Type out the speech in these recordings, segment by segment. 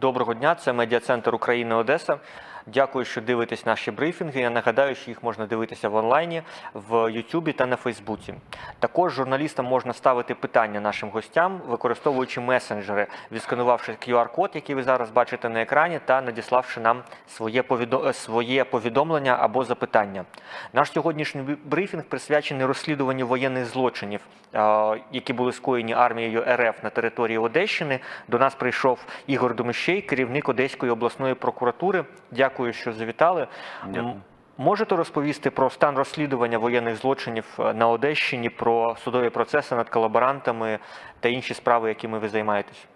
Доброго дня, це медіа-центр України Одеса. Дякую, що дивитесь наші брифінги. Я нагадаю, що їх можна дивитися в онлайні, в Ютубі та на Фейсбуці. Також журналістам можна ставити питання нашим гостям, використовуючи месенджери, відсканувавши QR-код, який ви зараз бачите на екрані, та надіславши нам своє, е, своє повідомлення або запитання. Наш сьогоднішній брифінг присвячений розслідуванню воєнних злочинів, які були скоєні армією РФ на території Одещини. До нас прийшов Ігор Домищей, керівник Одеської обласної прокуратури. Дякую, що завітали. Дякую. Можете розповісти про стан розслідування воєнних злочинів е, на Одещині, про судові процеси над колаборантами та інші справи, якими ви займаєтесь?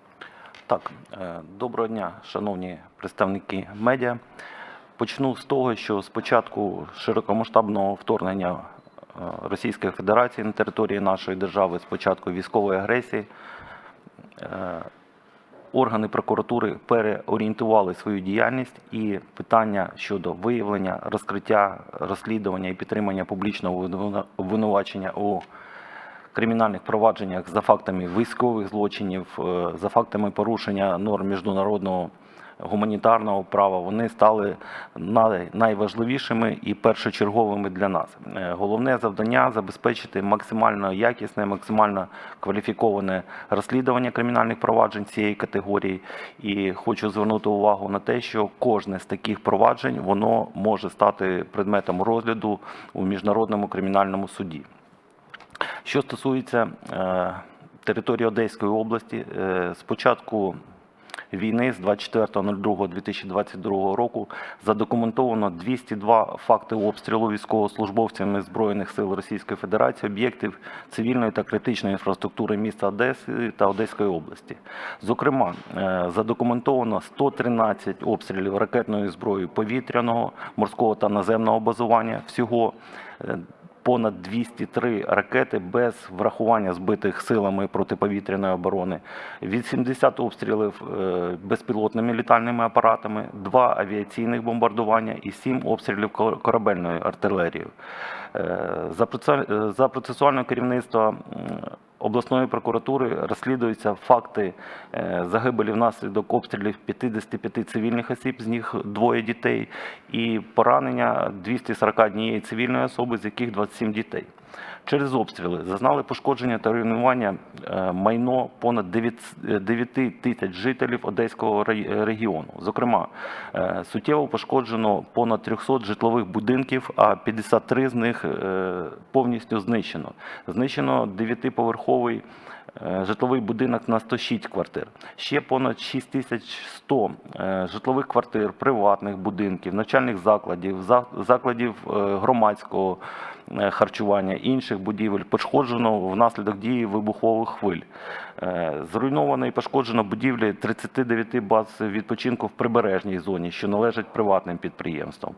Так, е, доброго дня, шановні представники медіа. Почну з того, що з початку широкомасштабного вторгнення е, Російської Федерації на території нашої держави, з початку військової агресії, органи прокуратури переорієнтували свою діяльність і питання щодо виявлення, розкриття, розслідування і підтримання публічного обвину- обвинувачення у кримінальних провадженнях за фактами військових злочинів, е, за фактами порушення норм міжнародного гуманітарного права, вони стали найважливішими і першочерговими для нас. Е, Головне завдання забезпечити максимально якісне, максимально кваліфіковане розслідування кримінальних проваджень цієї категорії. І хочу звернути увагу на те, що кожне з таких проваджень воно може стати предметом розгляду у міжнародному кримінальному суді. Що стосується е, території Одеської області, е, з початку війни з 24.02.2022 року задокументовано 202 факти обстрілу військовослужбовцями Збройних сил Російської Федерації об'єктів цивільної та критичної інфраструктури міста Одеси та Одеської області. Зокрема, е, задокументовано 113 обстрілів ракетною зброєю повітряного, морського та наземного базування. Всього е, понад 203 ракети без врахування збитих силами протиповітряної оборони, 80 обстрілів е, безпілотними літальними апаратами, 2 авіаційних бомбардування і 7 обстрілів кор- корабельною артилерією. Е, Е, за процесуального керівництва обласної прокуратури розслідуються факти е, загибелі внаслідок обстрілів 55 цивільних осіб, з них двоє дітей, і поранення 241 цивільної особи, з яких 27 дітей. Через обстріли зазнали пошкодження та руйнування е, майно понад 9 тисяч жителів Одеського ре- регіону. Зокрема, е, суттєво пошкоджено понад 300 житлових будинків, а 53 з них е, повністю знищено. Знищено 9-поверховий е, житловий будинок на 106 квартир. Ще понад 6100 е, житлових квартир, приватних будинків, навчальних закладів, закладів е, громадського е, харчування, інших будівель пошкоджено внаслідок дії вибухових хвиль. Е, Зруйновано і пошкоджено будівлі 39 баз відпочинку в прибережній зоні, що належать приватним підприємствам.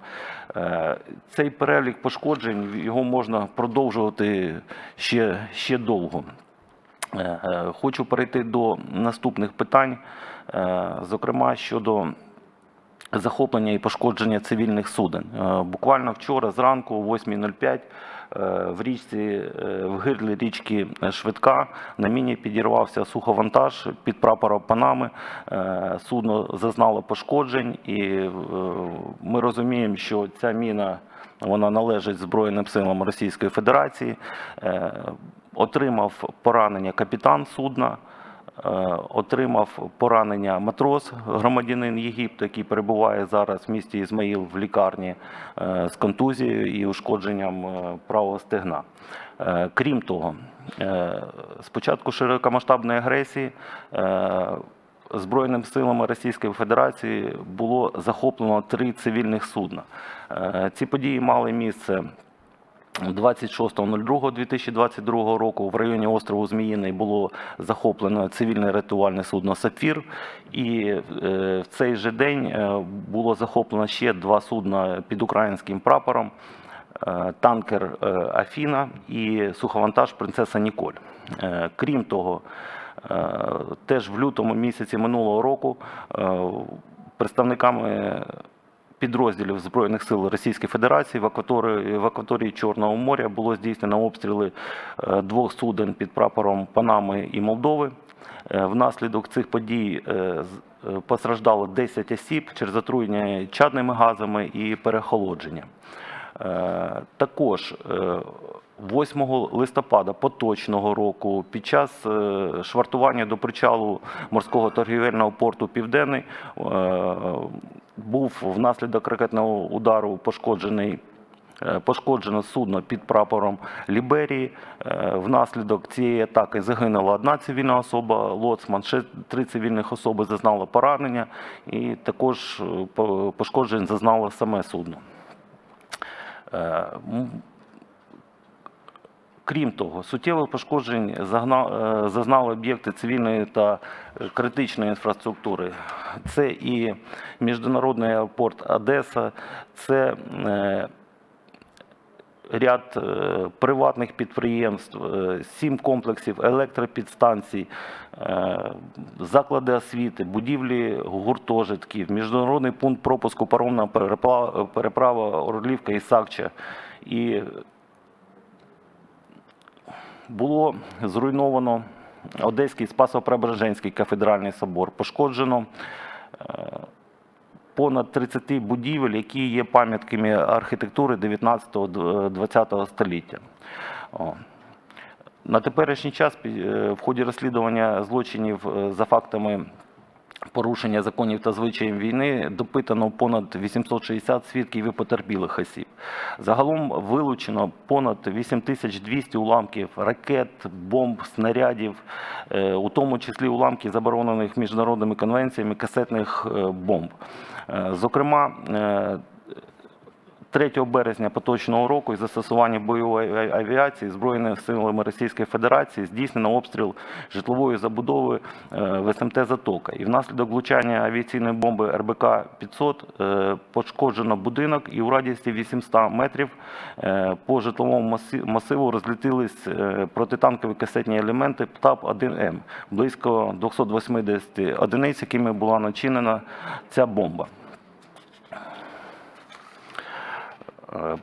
Е, Цей перелік пошкоджень його можна продовжувати ще, ще довго. Е, е, Хочу перейти до наступних питань, е, зокрема щодо захоплення і пошкодження цивільних суден. Буквально вчора зранку, о 8.05, е, в річці, в гирлі річки Швидка на міні підірвався суховантаж під прапором Панами. Судно зазнало пошкоджень, і ми розуміємо, що ця міна вона належить Збройним силам Російської Федерації. Отримав поранення капітан судна. Е, Отримав поранення матрос, громадянин Єгипту, який перебуває зараз в місті Ізмаїл в лікарні е, з контузією і ушкодженням е, правого стегна. Крім того, е, з початку широкомасштабної агресії Збройними силами Російської Федерації було захоплено три цивільних судна. Ці події мали місце 26.02.2022 року в районі острову Зміїний було захоплено цивільне рятувальне судно Сапфір. І е, в цей же день е, було захоплено ще два судна під українським прапором. е, Танкер Афіна і суховантаж Принцеса Ніколь. Крім того, теж в лютому місяці минулого року представниками підрозділів Збройних сил Російської Федерації в акваторії, в акваторії Чорного моря було здійснено обстріли е, двох суден під прапором Панами і Молдови. Е, Внаслідок цих подій е, постраждало 10 осіб через отруєння чадними газами і перехолодження. Також е, 8 листопада поточного року під час швартування до причалу морського торгівельного порту Південний був внаслідок ракетного удару пошкоджений. е, Пошкоджено судно під прапором Ліберії. Е, Внаслідок цієї атаки загинула одна цивільна особа, лоцман, ще три цивільних особи зазнали поранення, і також е, пошкоджень зазнало саме судно. Крім того, суттєвих пошкоджень е, зазнали об'єкти цивільної та е, критичної інфраструктури. Це і міжнародний аеропорт Одеса, це е, ряд приватних підприємств, сім комплексів електропідстанцій, заклади освіти, будівлі гуртожитків, міжнародний пункт пропуску паромна переправа Орлівка і Сакча. І було зруйновано Одеський Спасо-Преображенський кафедральний собор. Пошкоджено е, понад 30 будівель, які є пам'ятками архітектури 19-20 століття. На теперішній час е, в ході розслідування злочинів е, за фактами порушення законів та звичаїв війни допитано понад 860 свідків і потерпілих осіб. Загалом вилучено понад 8200 уламків ракет, бомб, снарядів, е, у тому числі уламки заборонених міжнародними конвенціями касетних е, бомб. Е, Зокрема, 3 березня поточного року із застосування бойової авіації Збройними силами Російської Федерації здійснено обстріл житлової забудови е, в СМТ Затока. І внаслідок влучання авіаційної бомби РБК 500 е, пошкоджено будинок і у радісті 800 метрів е, по житловому масиву розлетілись е, протитанкові касетні елементи ПТАП-1М, близько 280 одиниць, якими була начинена ця бомба. Е,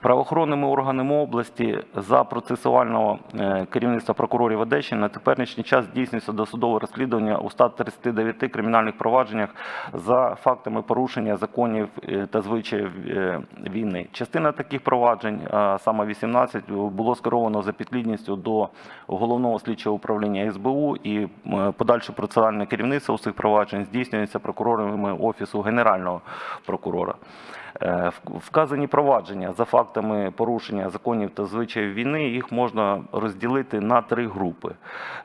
Правоохоронними органами області за процесуального е, керівництва прокурорів Одещини на теперішній час здійснюється досудове розслідування у 139 кримінальних провадженнях за фактами порушення законів е, та звичаїв е, війни. Частина таких проваджень, саме 18, було скеровано за підлідністю до головного слідчого управління СБУ і е, подальше процесуальне керівництво у цих проваджень здійснюється прокурорами офісу генерального прокурора. Е, Вказані провадження за фактами порушення законів та звичаїв війни їх можна розділити на три групи.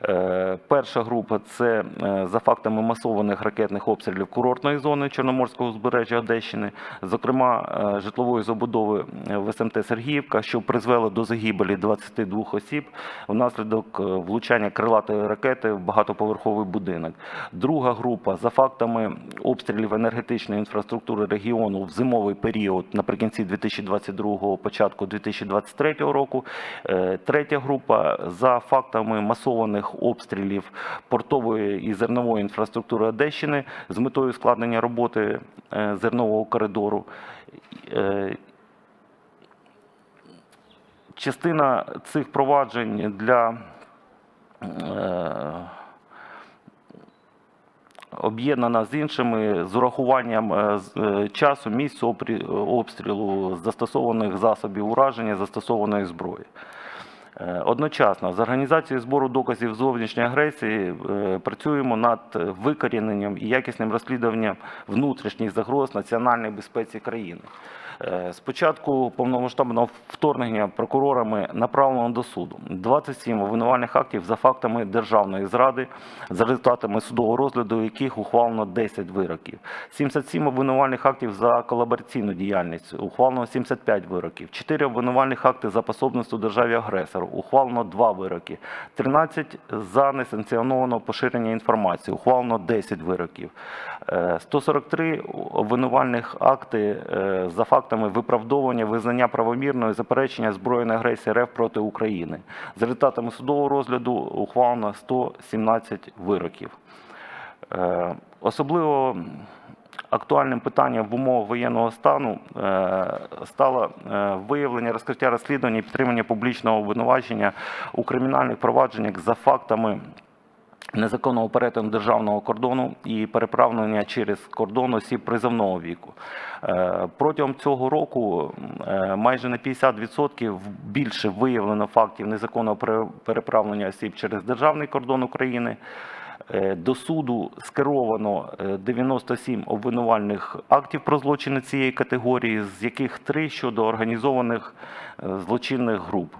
Е, Перша група це е, за фактами масованих ракетних обстрілів курортної зони Чорноморського узбережжя Одещини, зокрема житлової забудови в СМТ Сергіївка, що призвело до загибелі 22 осіб внаслідок влучання крилатої ракети в багатоповерховий будинок. Друга група за фактами обстрілів енергетичної інфраструктури регіону в зимовий період наприкінці 2022 початку 2023 року. Е, Третя група за фактами масованих обстрілів портової і зернової інфраструктури Одещини з метою складення роботи е, зернового коридору. Е, Частина цих проваджень для об'єднана з іншими з урахуванням е, е, часу, опрі- обстрілу, застосованих засобів ураження, застосованої зброї. Е, Одночасно з організацією збору доказів зовнішньої агресії працюємо над викоріненням і якісним розслідуванням внутрішніх загроз національної безпеці країни. Е, З початку повномасштабного вторгнення прокурорами направлено до суду 27 обвинувальних актів за фактами державної зради, за результатами судового розгляду яких ухвалено 10 вироків. 77 обвинувальних актів за колабораційну діяльність, ухвалено 75 вироків. 4 обвинувальних акти за пособництво державі агресору, ухвалено 2 вироки. 13 за несанкціоноване поширення інформації, ухвалено 10 вироків. Е, 143 обвинувальних акти е, за фактами виправдовування, визнання правомірної заперечення збройної агресії РФ проти України. За результатами судового розгляду ухвалено 117 вироків. Е, Особливо актуальним питанням в умовах воєнного стану е, стало е, виявлення, розкриття розслідування і підтримання публічного обвинувачення у кримінальних провадженнях за фактами незаконного перетину державного кордону і переправлення через кордон осіб призовного віку. Е, Протягом цього року е, майже на 50% більше виявлено фактів незаконного переправлення осіб через державний кордон України. Е, До суду скеровано е, 97 обвинувальних актів про злочини цієї категорії, з яких три щодо організованих злочинних груп.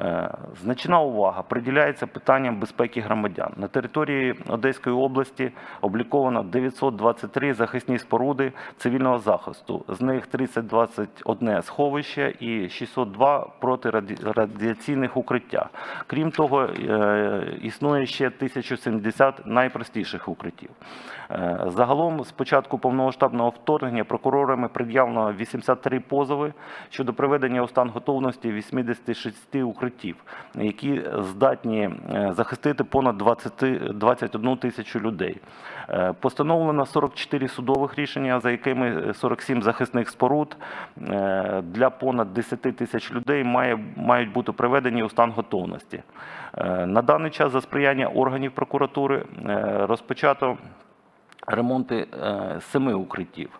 Е, Значна увага приділяється питанням безпеки громадян. На території Одеської області обліковано 923 захисні споруди цивільного захисту. З них 3021 сховище і 602 протирадіаційних укриття. Крім того, е, існує ще 1070 найпростіших укриттів. Е, Загалом, з початку повномасштабного вторгнення прокурорами пред'явлено 83 позови щодо приведення у стан готовності 86 укриттів, які здатні е, захистити понад 20, 21 тисячу людей. Е, Постановлено 44 судових рішення, за якими 47 захисних споруд е, для понад 10 тисяч людей має, мають бути приведені у стан готовності. На даний час за сприяння органів прокуратури розпочато ремонти семи укриттів.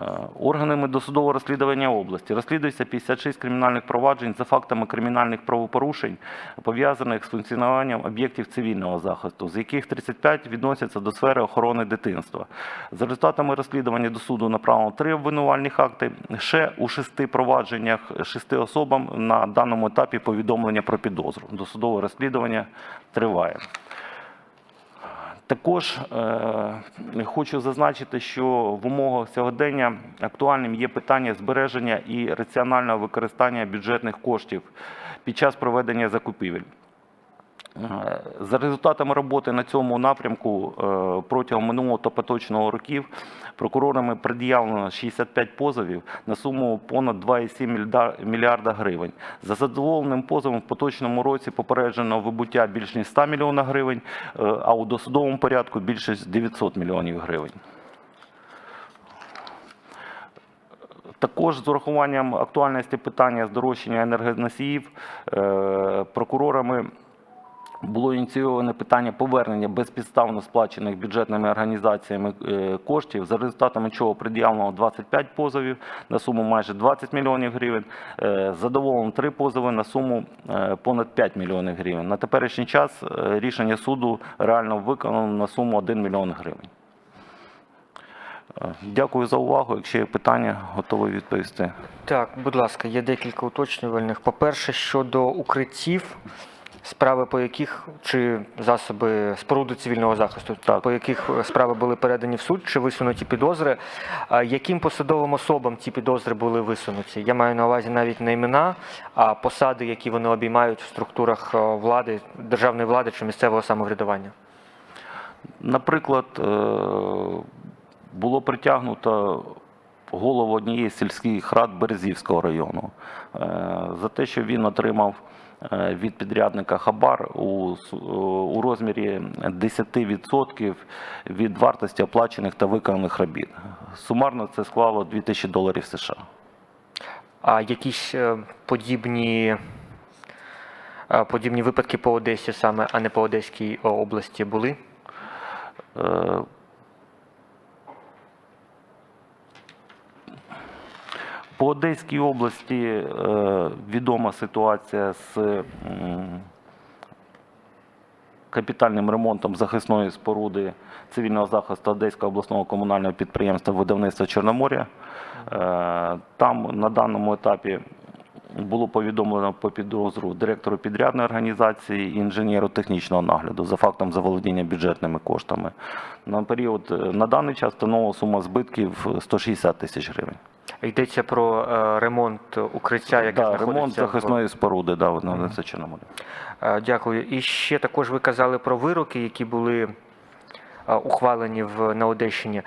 Е, Органами досудового розслідування області розслідується 56 кримінальних проваджень за фактами кримінальних правопорушень, пов'язаних з функціонуванням об'єктів цивільного захисту, з яких 35 відносяться до сфери охорони дитинства. За результатами розслідування до суду направлено три обвинувальних акти. Ще у шести провадженнях шести особам на даному етапі повідомлення про підозру. Досудове розслідування триває. Також е, хочу зазначити, що в умовах сьогодення актуальним є питання збереження і раціонального використання бюджетних коштів під час проведення закупівель. Е, За результатами роботи на цьому напрямку е, протягом минулого та поточного років прокурорами пред'явлено 65 позовів на суму понад 2,7 мільда- мільярда гривень. За задоволеним позовом в поточному році попереджено вибуття більш ніж 100 мільйонів гривень, е, а у досудовому порядку більше 900 мільйонів гривень. Також з урахуванням актуальності питання здорожчання енергоносіїв прокурорами було ініційоване питання повернення безпідставно сплачених бюджетними організаціями е, коштів, за результатами чого пред'явлено 25 позовів на суму майже 20 мільйонів гривень. Е, Задоволено три позови на суму е, понад 5 мільйонів гривень. На теперішній час рішення суду реально виконано на суму 1 мільйон гривень. Дякую за увагу. Якщо є питання, готовий відповісти. Так, будь ласка, є декілька уточнювальних. По-перше, щодо укриттів, справи по яких чи засоби споруди цивільного захисту, Так. по яких справи були передані в суд, чи висунуті підозри, яким посадовим особам ці підозри були висунуті? Я маю на увазі навіть не імена, а посади, які вони обіймають в структурах е, влади, державної влади чи місцевого самоврядування. Наприклад, е, було притягнуто голову однієї сільських рад Березівського району е, за те, що він отримав від підрядника хабар у, у розмірі 10% від вартості оплачених та виконаних робіт. Сумарно це склало 2000 доларів США. А якісь е, подібні, е, подібні випадки по Одесі саме, а не по Одеській е, області були? По Одеській області е, відома ситуація з капітальним ремонтом захисної споруди цивільного захисту Одеського обласного комунального підприємства видавництва Чорноморя. Е, Там на даному етапі було повідомлено по підозру директору підрядної організації і інженеру технічного нагляду за фактом заволодіння бюджетними коштами. На період е, на даний час встановлена сума збитків 160 тисяч гривень. Йдеться про е, ремонт укриття, яке Да, знаходиться ремонт захисної споруди, да, видавництва Чорноморя. Е, Дякую. І ще також ви казали про вироки, які були е, ухвалені в, на Одещині.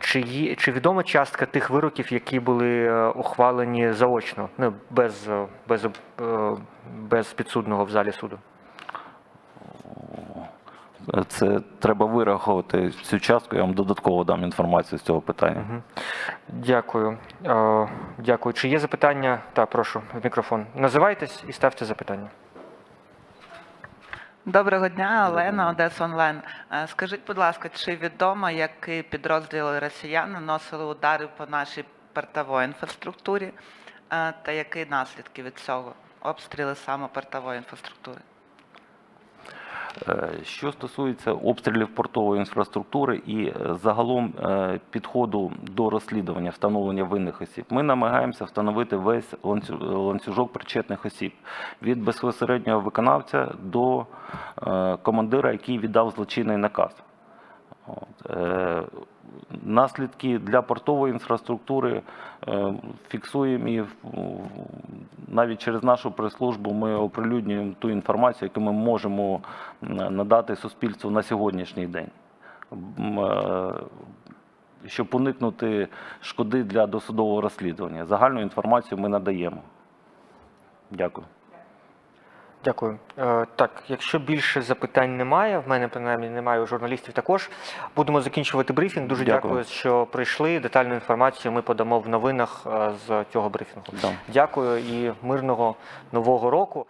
Чи, є, чи відома частка тих вироків, які були е, ухвалені заочно, ну, без, без, без підсудного в залі суду? Це треба вирахувати цю частку. Я вам додатково дам інформацію з цього питання. Дякую. Е, Дякую. Чи є запитання? Так, прошу, в мікрофон. Називайтесь і ставте запитання. Доброго дня, Олена. Одеса онлайн. Скажіть, будь ласка, чи відомо, які підрозділи росіян наносили удари по нашій портовій інфраструктурі та які наслідки від цього? Обстріли саме портової інфраструктури? Е, Що стосується обстрілів портової інфраструктури і е, загалом е, підходу до розслідування встановлення винних осіб, ми намагаємося встановити весь ланцюжок причетних осіб від безпосереднього виконавця до командира, який віддав злочинний наказ. Наслідки для портової інфраструктури е, фіксуємо і навіть через нашу прес-службу ми оприлюднюємо ту інформацію, яку ми можемо надати суспільству на сьогоднішній день. Е, Щоб уникнути шкоди для досудового розслідування. Загальну інформацію ми надаємо. Дякую. Дякую. Е, так, якщо більше запитань немає, в мене принаймні немає у журналістів також. Будемо закінчувати брифінг. Дуже дякую, Дякую. що прийшли. Детальну інформацію ми подамо в новинах е, з цього брифінгу. Да. Дякую і мирного нового року.